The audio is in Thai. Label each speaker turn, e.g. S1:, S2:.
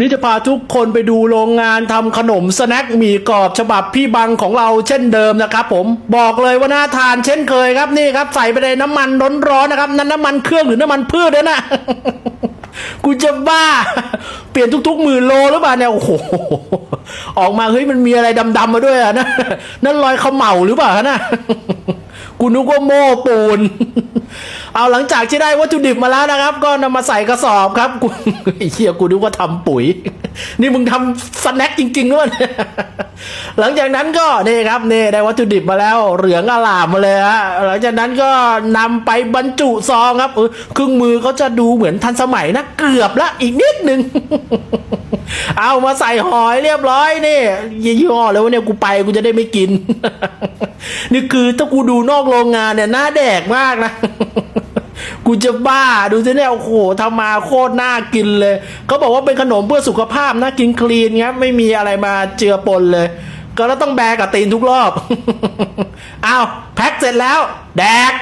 S1: นี่จะพาทุกคนไปดูโรงงานทำขนมสแน็คหมี่กรอบฉบับพี่บังของเราเช่นเดิมนะครับผมบอกเลยว่าน่าทานเช่นเคยครับนี่ครับใส่ไปในน้ำมันร้อนๆนะครับนั่นน้ำมันเครื่องหรือน้ำมันพืชเนี่ยนะ กูจะบ้า เปลี่ยนทุกๆหมื่นโลหรือเปล่าเนี่ยโอ้โหออกมาเฮ้ยมันมีอะไรดำๆมาด้วยอะนะนั่นรอยเขมเหลาหรือเปล่านะ กูนึกว่าโม่ปูน เอาหลังจากที่ได้วัตถุดิบมาแล้วนะครับ ก็นำมาใส่กระสอบครับกูเหี้ยกูนึกว่าทำปุ๋ย นี่มึงทำสแน็คจริงๆด้วยหลังจากนั้นก็นี่ครับนี่ได้วัตถุดิบมาแล้ว เหลืองอลามมาเลยฮะหลังจากนั้นก็นำไปบรรจุซองครับเออครึ่งมือเขาจะดูเหมือนทันสมัยนะเกือบละอีกนิดนึงเอามาใส่หอยเรียบร้อยนี่ยี่ห้อแล้วเนี่ยกูไปกูจะได้ไม่กิน นี่คือถ้ากูดูนอกโรงงานเนี่ยหน้าแดกมากนะ กูจะบ้าดูสิเนี่ยโอ้โหทำมาโคตรน่ากินเลย เขาบอกว่าเป็นขนมเพื่อสุขภาพนะกินคลีนครับไม่มีอะไรมาเจือปนเลย ก็แล้วต้องแบกกับตีนทุกรอบ อ้าวแพ็คเสร็จแล้ว แดก